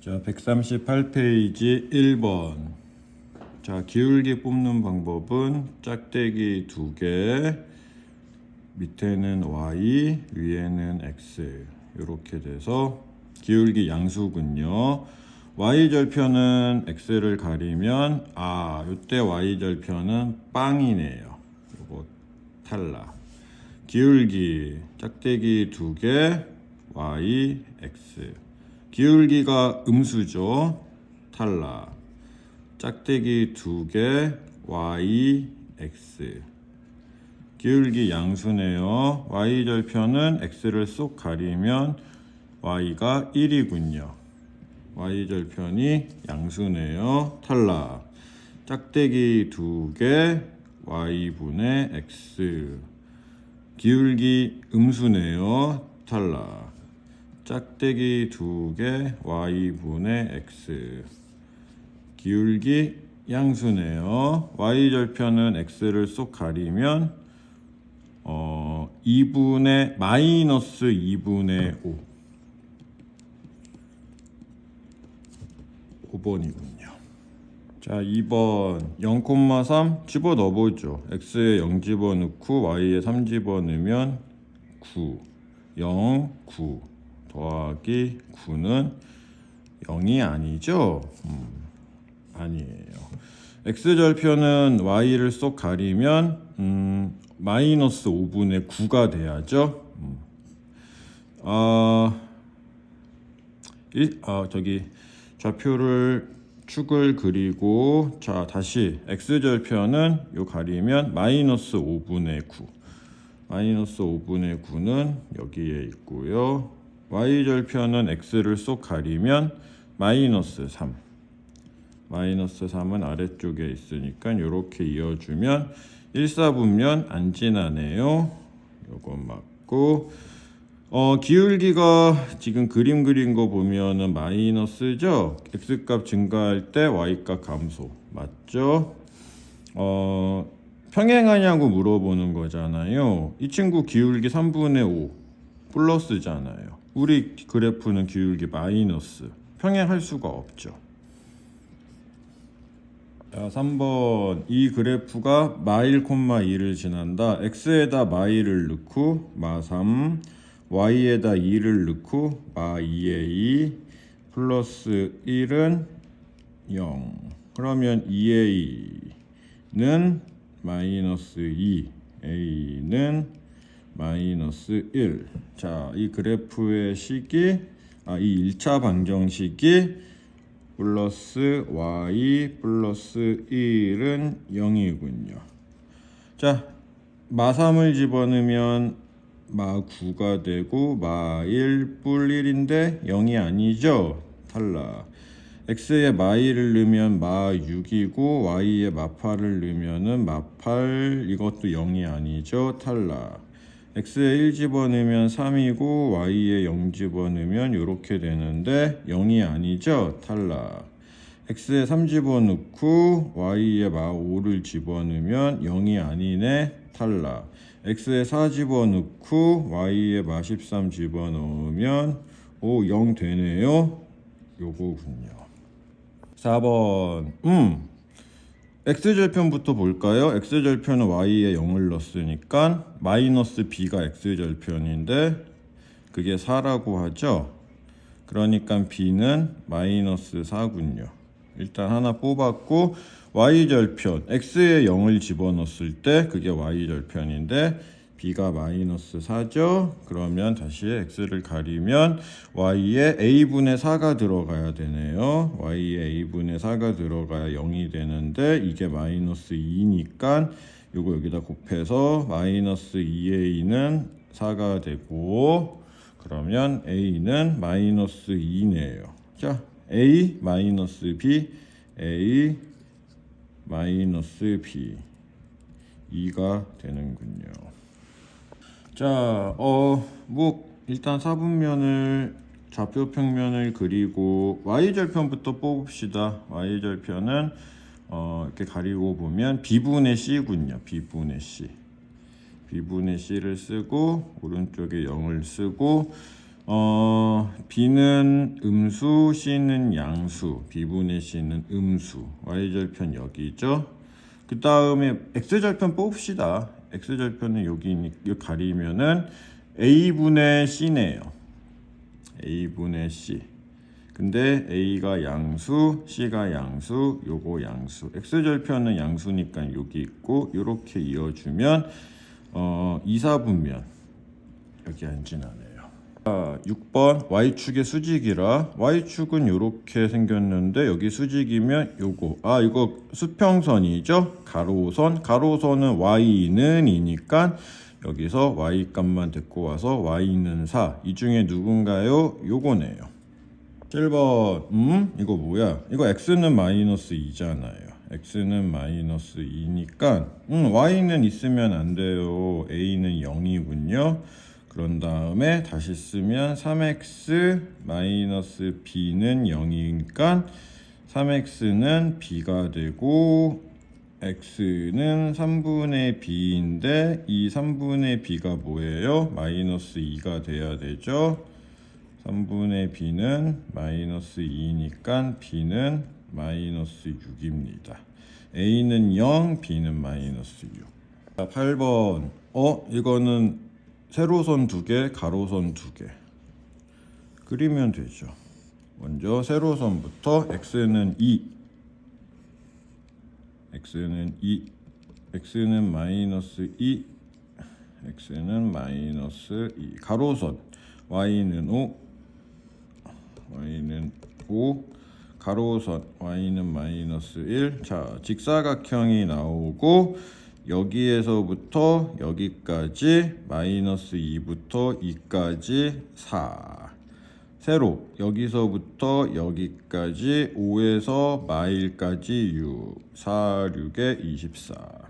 자, 138페이지 1번. 자, 기울기 뽑는 방법은 짝대기 두 개, 밑에는 y, 위에는 x. 이렇게 돼서 기울기 양수군요. y 절편은 x를 가리면 아, 이때 y 절편은 빵이네요. 요거 탈락. 기울기 짝대기 두 개, y, x. 기울기가 음수죠. 탈락. 짝대기 두 개, y, x. 기울기 양수네요. y 절편은 x를 쏙 가리면 y가 1이군요. y 절편이 양수네요. 탈락. 짝대기 두 개, y분의 x. 기울기 음수네요. 탈락. 짝대기 두 개, y분의 x. 기울기 양수네요. y 절편은 x를 쏙 가리면 어 2분의 마이너스 2분의 5. 5번이군요. 자, 2번 0,3 집어 넣어보죠. x에 0 집어 넣고 y에 3 집어 넣으면 9. 0, 9 더하기 9는 0이 아니죠? 음, 아니에요. x절편은 y를 쏙 가리면 음, 마이너스 5분의 9가 돼야죠. 음. 아, 일, 아, 저기 좌표를 축을 그리고 자 다시 x절편은 요 가리면 마이너스 5분의 9 마이너스 5분의 9는 여기에 있고요 y절편은 x를 쏙 가리면 마이너스 3 마이너스 3은 아래쪽에 있으니까 이렇게 이어주면 1사분면 안 지나네요 요거 맞고 어, 기울기가 지금 그림 그린 거 보면은 마이너스죠? x값 증가할 때 y값 감소. 맞죠? 어, 평행하냐고 물어보는 거잖아요. 이 친구 기울기 3분의 5 플러스잖아요. 우리 그래프는 기울기 마이너스. 평행할 수가 없죠. 자, 3번 이 그래프가 마일 콤마 2를 지난다. x에다 마일을 넣고 마3 y에다 2를 넣고 마 2에 2 플러스 1은 0 그러면 2a는 마이너스 2 a는 마이너스 1 자, 이 그래프의 식이 아, 이 1차 방정식이 플러스 y 플러스 1은 0이군요. 자, 마3을 집어넣으면 마 9가 되고 마1 뿔 1인데 0이 아니죠. 탈락. x에 마1을 넣으면 마 6이고 y에 마 8을 넣으면은 마8 이것도 0이 아니죠. 탈락. X에 1 집어넣으면 3이고 y에 0 집어넣으면 이렇게 되는데 0이 아니죠. 탈락. x에 3 집어넣고 y에 마 5를 집어넣으면 0이 아니네. 탈락. x에 4 집어넣고 y에 마 13 집어넣으면 오 0 되네요. 요거군요. 4번. 음. X절편부터 볼까요? x절편은 y에 0을 넣었으니까 마이너스 b가 x절편인데 그게 4라고 하죠. 그러니까 b는 마이너스 4군요. 일단 하나 뽑았고 y절편 x에 0을 집어넣었을 때 그게 y절편인데 b가 마이너스 4죠. 그러면 다시 x를 가리면 y에 a분의 4가 들어가야 되네요. y에 a분의 4가 들어가야 0이 되는데 이게 마이너스 2니까 요거 여기다 곱해서 마이너스 2a는 4가 되고 그러면 a는 마이너스 2네요. 자, a 마이너스 b a 마이너스 b 2가 되는군요. 자, 어, 뭐 일단 사분면을 좌표 평면을 그리고 y 절편부터 뽑읍시다. y 절편은 어, 이렇게 가리고 보면 b분의 c군요. b분의 c. b분의 c를 쓰고 오른쪽에 0을 쓰고 어, B는 음수, C는 양수, B분의 C는 음수. Y절편 여기죠. 그 다음에 X절편 뽑읍시다. X절편은 여기, 가리면은 A분의 C네요. A분의 C. 근데 A가 양수, C가 양수, 요거 양수. X절편은 양수니까 여기 있고, 요렇게 이어주면, 어, 이사분면. 여기 안 지나네요. 자, 6번 Y축의 수직이라 Y축은 이렇게 생겼는데 여기 수직이면 요거. 아 이거 수평선이죠? 가로선. 가로선은 Y는 이니까 여기서 Y 값만 데리고 와서 Y는 4 이 중에 누군가요? 요거네요. 7번. 음 이거 뭐야? 이거 X는 마이너스 2잖아요. X는 마이너스 2니까. 음 Y는 있으면 안 돼요. A는 0이군요 그런 다음에 다시 쓰면 3x 마이너스 b는 0이니까 3x는 b가 되고 x는 3분의 b인데 이 3분의 b가 뭐예요? 마이너스 2가 돼야 되죠. 3분의 b는 마이너스 2니까 b는 마이너스 6입니다. a는 0, b는 마이너스 6. 자, 8번. 어, 이거는 세로선 두 개, 가로선 두 개. 그리면 되죠. 먼저 세로선부터 x는 2, x는 2, x는 마이너스 2, x는 마이너스 2. 가로선 y는 5, y는 5. 가로선 y는 마이너스 1. 자, 직사각형이 나오고 여기에서부터 여기까지 마이너스 2부터 2까지 4 세로 여기서부터 여기까지 5에서 마일까지 6 4, 6에 24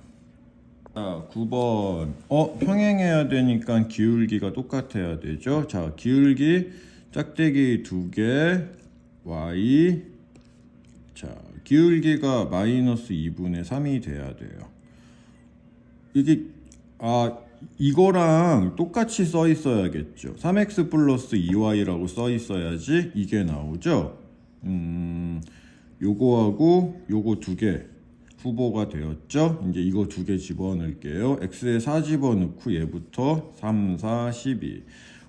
자, 9번. 어, 평행해야 되니까 기울기가 똑같아야 되죠. 자, 기울기 짝대기 두 개, y. 자, 기울기가 마이너스 2분의 3이 돼야 돼요. 이게 아 이거랑 똑같이 써 있어야겠죠. 3x 플러스 2y라고 써 있어야지 이게 나오죠. 음, 요거하고 요거 두 개 후보가 되었죠. 이제 이거 두 개 집어넣을게요. x에 4 집어넣고 얘부터 3, 4, 12.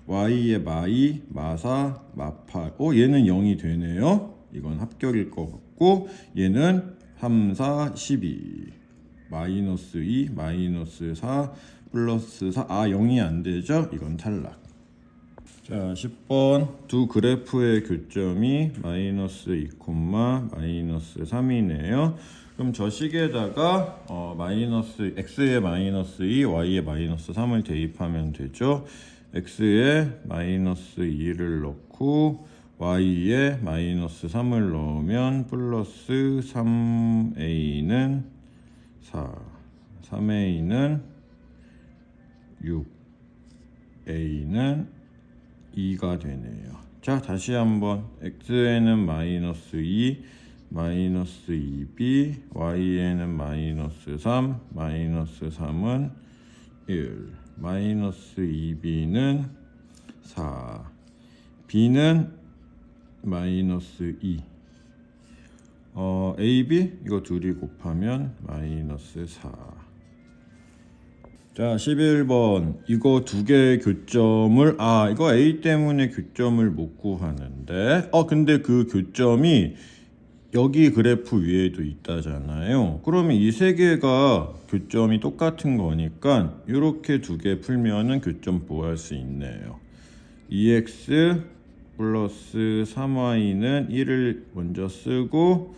y에 마이, 마사, 마팔. 어, 얘는 0이 되네요. 이건 합격일 것 같고 얘는 3, 4, 12. 마이너스 2, 마이너스 4, 플러스 4. 아, 0이 안 되죠? 이건 탈락. 자, 10번 두 그래프의 교점이 마이너스 2, 마이너스 3이네요. 그럼 저 식에다가 어, 마이너스 x에 마이너스 2, y에 마이너스 3을 대입하면 되죠. x에 마이너스 2를 넣고 y에 마이너스 3을 넣으면 플러스 3a는 4, 3a는 6, a는 2가 되네요. 자, 다시 한번 x에는 마이너스 2, 마이너스 2b, y에는 마이너스 3, 마이너스 3은 1, 마이너스 2b는 4, b는 마이너스 2. 어, AB 이거 둘이 곱하면 마이너스 4. 자, 11번. 이거 두 개의 교점을 아, 이거 A 때문에 교점을 못 구하는데. 어, 근데 그 교점이 여기 그래프 위에도 있다잖아요. 그러면 이 세 개가 교점이 똑같은 거니까 이렇게 두 개 풀면은 교점 구할 수 있네요. EX 플러스 3y는 1을 먼저 쓰고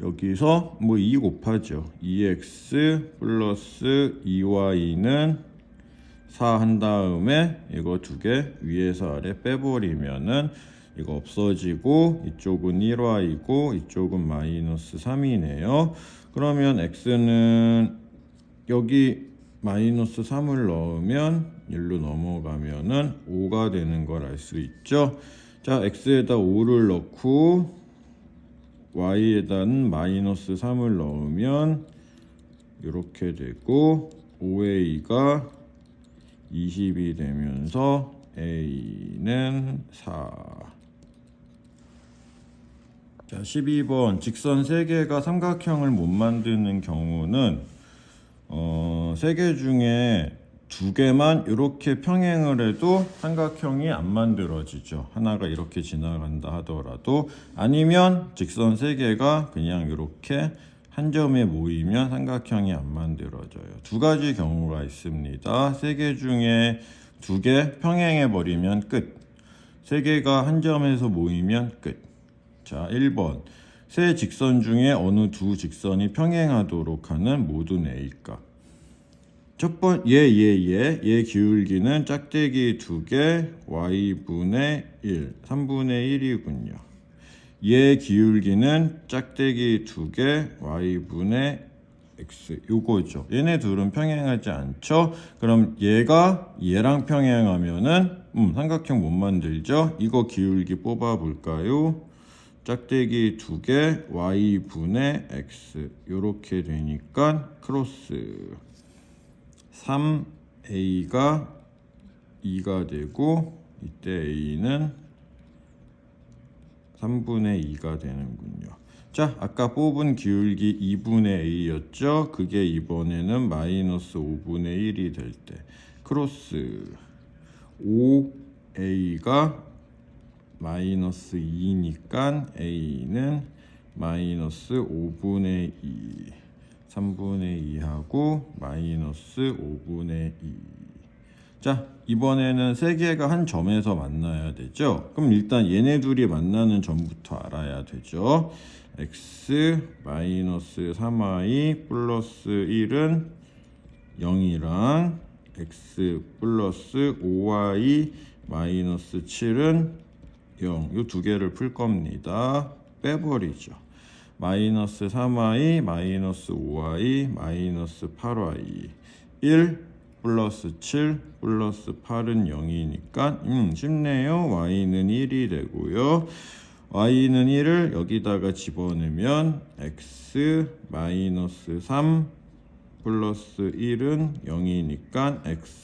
여기서 뭐 2 곱하죠. 2x 플러스 2y는 4 한 다음에 이거 두 개 위에서 아래 빼버리면은 이거 없어지고 이쪽은 1y이고 이쪽은 마이너스 3이네요. 그러면 x는 여기 마이너스 3을 넣으면 1로 넘어가면은 5가 되는 걸 알 수 있죠. 자, x에다 5를 넣고 y에다는 마이너스 3을 넣으면 이렇게 되고 5a가 20이 되면서 a는 4 자, 12번. 직선 세 개가 삼각형을 못 만드는 경우는 어, 세개 중에 두 개만 이렇게 평행을 해도 삼각형이 안 만들어지죠. 하나가 이렇게 지나간다 하더라도 아니면 직선 세 개가 그냥 이렇게 한 점에 모이면 삼각형이 안 만들어져요. 두 가지 경우가 있습니다. 세 개 중에 두 개 평행해 버리면 끝. 세 개가 한 점에서 모이면 끝. 자, 1번. 세 직선 중에 어느 두 직선이 평행하도록 하는 모든 A값. 첫 번, 얘, 얘, 얘, 얘 기울기는 짝대기 두 개, y분의 1, 3분의 1이군요. 얘 기울기는 짝대기 두 개, y분의 x, 요거죠. 얘네 둘은 평행하지 않죠? 그럼 얘가 얘랑 평행하면은, 음, 삼각형 못 만들죠? 이거 기울기 뽑아 볼까요? 짝대기 두 개, y분의 x. 요렇게 되니까 크로스. 3a가 2가 되고 이때 a는 3분의 2가 되는군요. 자, 아까 뽑은 기울기 2분의 a였죠? 그게 이번에는 마이너스 5분의 1이 될 때 크로스 5a가 마이너스 2니까 a는 마이너스 5분의 2 3분의 2하고 마이너스 5분의 2. 자, 이번에는 세 개가 한 점에서 만나야 되죠. 그럼 일단 얘네 둘이 만나는 점부터 알아야 되죠. x 마이너스 3y 플러스 1은 0이랑 x 플러스 5y 마이너스 7은 0. 이 두 개를 풀 겁니다. 빼버리죠. 마이너스 3y 마이너스 5y 마이너스 8y 1 플러스 7 플러스 8은 0이니까 음 쉽네요. y는 1이 되고요. y는 1을 여기다가 집어넣으면 x 마이너스 3 플러스 1은 0이니까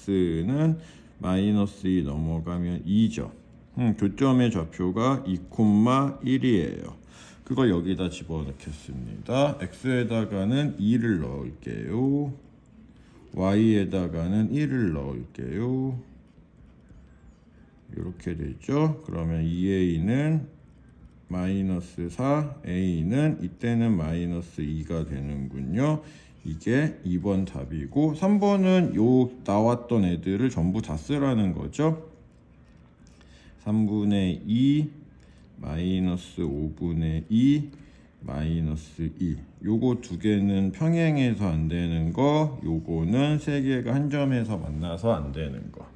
x는 마이너스 2 넘어가면 2죠. 음, 교점의 좌표가 2,1이에요 그걸 여기다 집어넣겠습니다. x에다가는 2를 넣을게요. y에다가는 1을 넣을게요. 이렇게 되죠. 그러면 2a는 마이너스 4, a는 이때는 마이너스 2가 되는군요. 이게 2번 답이고 3번은 요 나왔던 애들을 전부 다 쓰라는 거죠. 3분의 2 마이너스 5분의 2 마이너스 2 요거 두 개는 평행해서 안 되는 거 요거는 세 개가 한 점에서 만나서 안 되는 거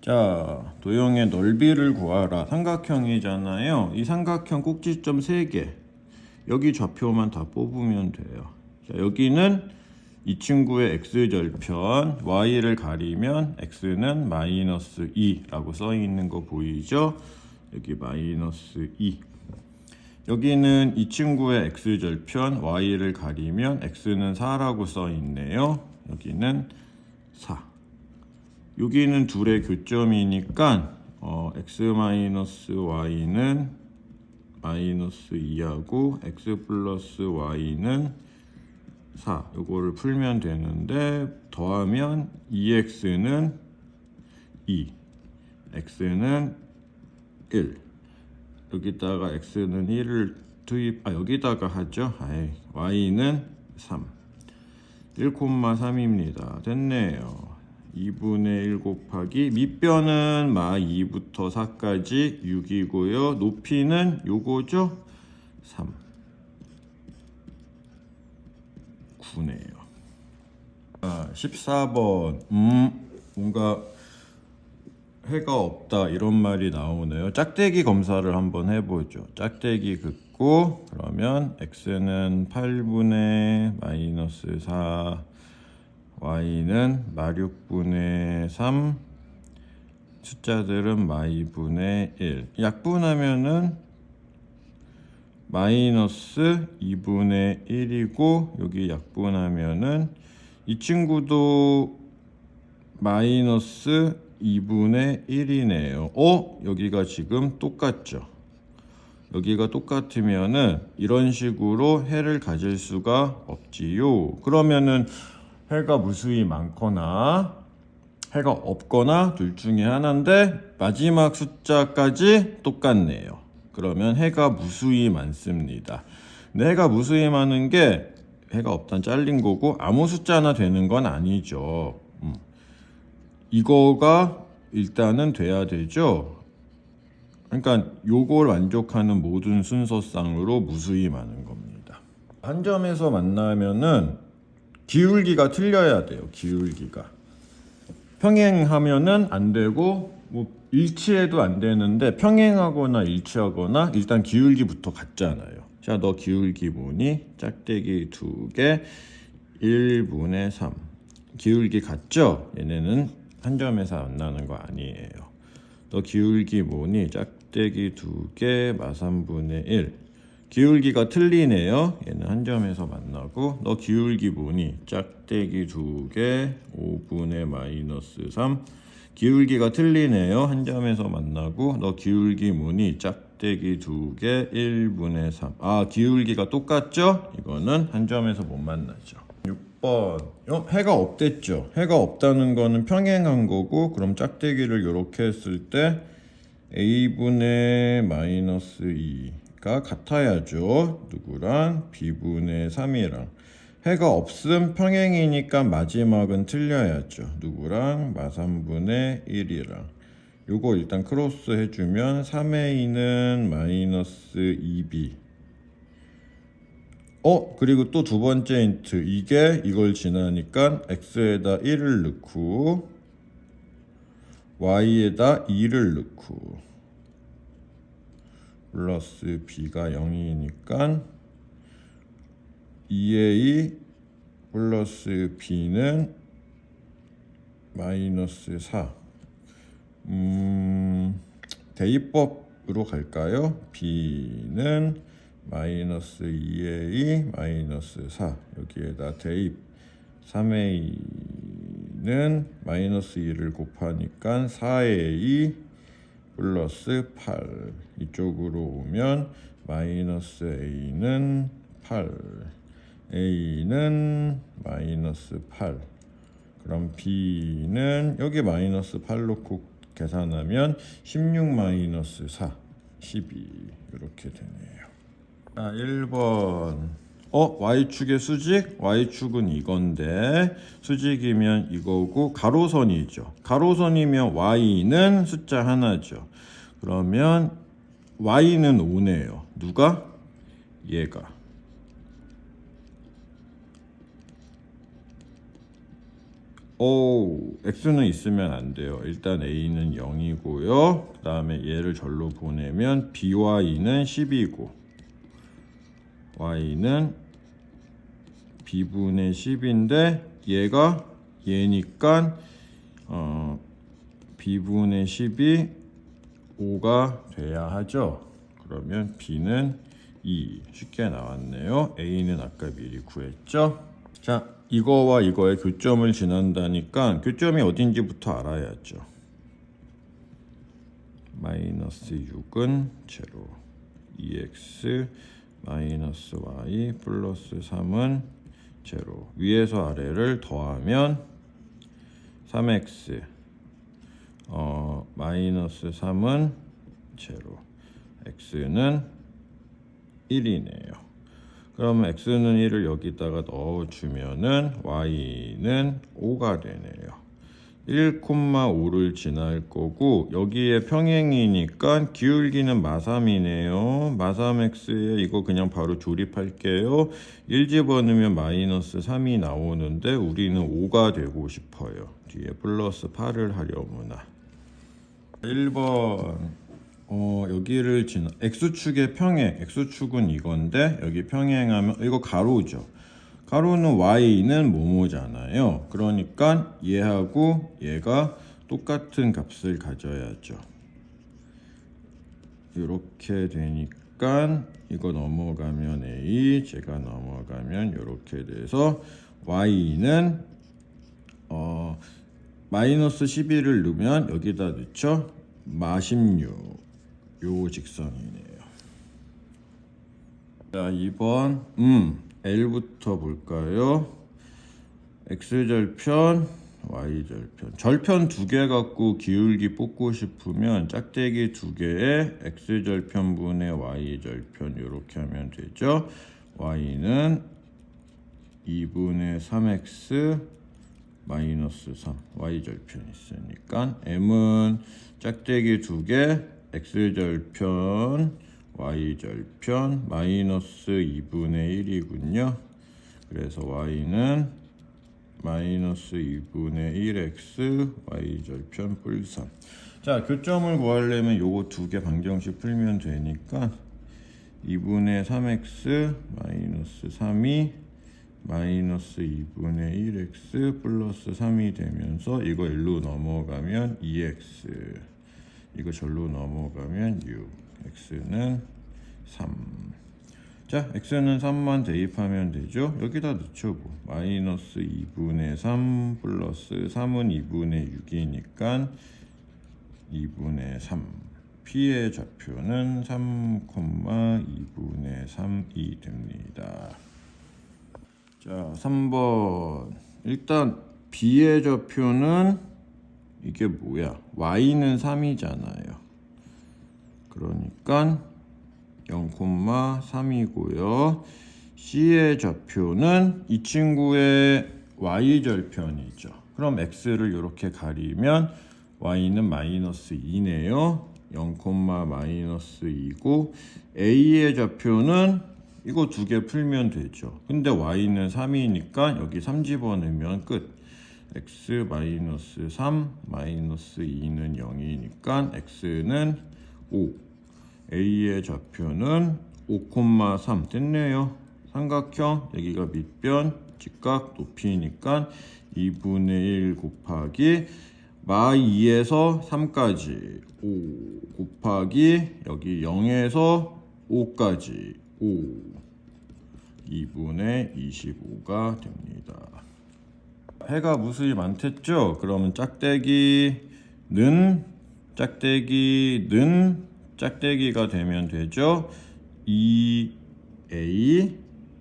자, 도형의 넓이를 구하라. 삼각형이잖아요. 이 삼각형 꼭지점 3개. 여기 좌표만 다 뽑으면 돼요. 자, 여기는 이 친구의 x절편, y를 가리면 x는 마이너스 2라고 써 있는 거 보이죠? 여기 마이너스 2. 여기는 이 친구의 x절편, y를 가리면 x는 4라고 써 있네요. 여기는 4. 여기는 둘의 교점이니까 어, x 마이너스 y는 마이너스 2하고 x 플러스 y는 4 이거를 풀면 되는데 더하면 2x는 2 x는 1 여기다가 x는 1을 투입 아 여기다가 하죠 아이, y는 3 1,3입니다 됐네요 2분의 1 곱하기 밑변은 마 2부터 4까지 6이고요. 높이는 요거죠? 3. 9네요. 아, 14번. 음, 뭔가 해가 없다 이런 말이 나오네요. 짝대기 검사를 한번 해보죠. 짝대기 긋고 그러면 x는 8분의 마이너스 4 y는 마육분의 3 숫자들은 마이분의 1 약분하면은 마이너스 2분의 1이고 여기 약분하면은 이 친구도 마이너스 2분의 1이네요. 어? 여기가 지금 똑같죠? 여기가 똑같으면은 이런 식으로 해를 가질 수가 없지요. 그러면은 해가 무수히 많거나 해가 없거나 둘 중에 하나인데 마지막 숫자까지 똑같네요. 그러면 해가 무수히 많습니다. 해가 무수히 많은 게 해가 없단 잘린 거고 아무 숫자나 되는 건 아니죠. 음. 이거가 일단은 돼야 되죠. 그러니까 요걸 만족하는 모든 순서상으로 무수히 많은 겁니다. 한 점에서 만나면은 기울기가 틀려야 돼요. 기울기가. 평행하면은 안 되고 뭐 일치해도 안 되는데 평행하거나 일치하거나 일단 기울기부터 같잖아요. 자, 너 기울기 뭐니? 짝대기 두 개 1분의 3. 기울기 같죠? 얘네는 한 점에서 만나는 거 아니에요. 너 기울기 뭐니? 짝대기 두 개 마삼분의 1. 기울기가 틀리네요. 얘는 한 점에서 만나고 너 기울기 뭐니? 짝대기 두 개 5분의 마이너스 3. 기울기가 틀리네요. 한 점에서 만나고 너 기울기 뭐니? 짝대기 두 개 1분의 3. 아, 기울기가 똑같죠? 이거는 한 점에서 못 만나죠. 6번. 어, 해가 없댔죠. 해가 없다는 거는 평행한 거고 그럼 짝대기를 이렇게 했을 때 a분의 마이너스 2가 같아야죠. 누구랑? b분의 3이랑. 해가 없음 평행이니까 마지막은 틀려야죠. 누구랑? 마삼분의 1이랑. 요거 일단 크로스 해주면 3의 2는 마이너스 2b. 어 그리고 또 두 번째 힌트 이게 이걸 지나니까 x에다 1을 넣고 y에다 2를 넣고 플러스 b가 0이니까 2의 2 플러스 b는 마이너스 4 음, 대입법으로 갈까요? b는 마이너스 2의 2 마이너스 4 여기에다 대입. 3의 2는 마이너스 2를 곱하니까 4의 2 플러스 8 이쪽으로 오면 마이너스 a는 8 a는 마이너스 8 그럼 b는 여기 마이너스 8 놓고 계산하면 16 마이너스 4 12 이렇게 되네요. 자, 1번. 어, y축의 수직? y축은 이건데 수직이면 이거고 가로선이죠. 가로선이면 y는 숫자 하나죠. 그러면 y는 5네요. 누가? 얘가. 오, x는 있으면 안 돼요. 일단 a는 0이고요. 그 다음에 얘를 절로 보내면 b와 2는 10이고 y는 b분의 10인데 얘가 얘니까 어, b분의 10이 5가 돼야 하죠. 그러면 b는 2 쉽게 나왔네요. a는 아까 미리 구했죠. 자, 이거와 이거의 교점을 지난다니까 교점이 어딘지부터 알아야죠. 마이너스 6은 제로 2x 마이너스 y 플러스 3은 제로 위에서 아래를 더하면 3x 어, 마이너스 3은 제로 x는 1이네요. 그러면 x는 1을 여기다가 넣어주면은 y는 5가 되네요. 1,5를 지날 거고 여기에 평행이니까 기울기는 마삼이네요. 마삼 x에 이거 그냥 바로 조립할게요. 1 집어넣으면 마이너스 3이 나오는데 우리는 5가 되고 싶어요. 뒤에 플러스 8을 하려무나. 1번 어, 여기를 지나 x축의 평행 x축은 이건데 여기 평행하면 이거 가로죠. 가로는 y는 뭐뭐잖아요. 그러니까 얘하고 얘가 똑같은 값을 가져야죠. 이렇게 되니까 이거 넘어가면 a, 제가 넘어가면 이렇게 돼서 y는 어 마이너스 11을 넣으면 여기다 넣죠. 마 16 요 직선이네요. 자, 2번 음 L부터 볼까요? X절편, Y절편. 절편 두 개 갖고 기울기 뽑고 싶으면 짝대기 두 개에 X절편분의 Y절편 이렇게 하면 되죠. Y는 2분의 3X 마이너스 3 Y절편 있으니까 M은 짝대기 두 개 X절편 Y절편 마이너스 2분의 1이군요. 그래서 Y는 마이너스 2분의 1x y절편 뿔 3. 자 교점을 구하려면 요거 두 개 방정식 풀면 되니까 2분의 3x 마이너스 3이 마이너스 2분의 1x 플러스 3이 되면서 이거 1로 넘어가면 2x 이거 절로 넘어가면 6 x는 3 자, x는 3만 대입하면 되죠. 여기다 넣죠. 뭐. 마이너스 2분의 3 플러스 3은 2분의 6이니까 2분의 3. p의 좌표는 3,2분의 3이 됩니다. 자, 3번. 일단 b의 좌표는 이게 뭐야? y는 3이잖아요. 그러니까 0,3이고요. C의 좌표는 이 친구의 Y절편이죠. 그럼 X를 이렇게 가리면 Y는 마이너스 2네요. 0, 마이너스 2고 A의 좌표는 이거 두 개 풀면 되죠. 근데 Y는 3이니까 여기 3 집어넣으면 끝. X 마이너스 3 마이너스 2는 0이니까 X는 5. A의 좌표는 5,3 됐네요. 삼각형 여기가 밑변 직각 높이니까 2분의 1 곱하기 마 2에서 3까지 5 곱하기 여기 0에서 5까지 5 2분의 25가 됩니다. 해가 무수히 많댔죠? 그러면 짝대기는 짝대기는 짝대기가 되면 되죠. 2a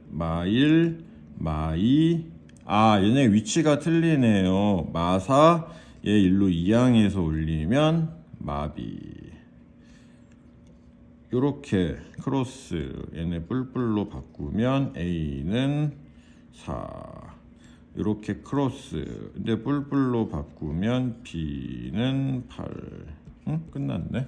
마일 마이 아 얘네 위치가 틀리네요. 마사 얘 일로 이항해서 올리면 마비 요렇게 크로스 얘네 뿔뿔로 바꾸면 a는 4 이렇게 크로스 근데 뿔뿔로 바꾸면 b는 8 응? 끝났네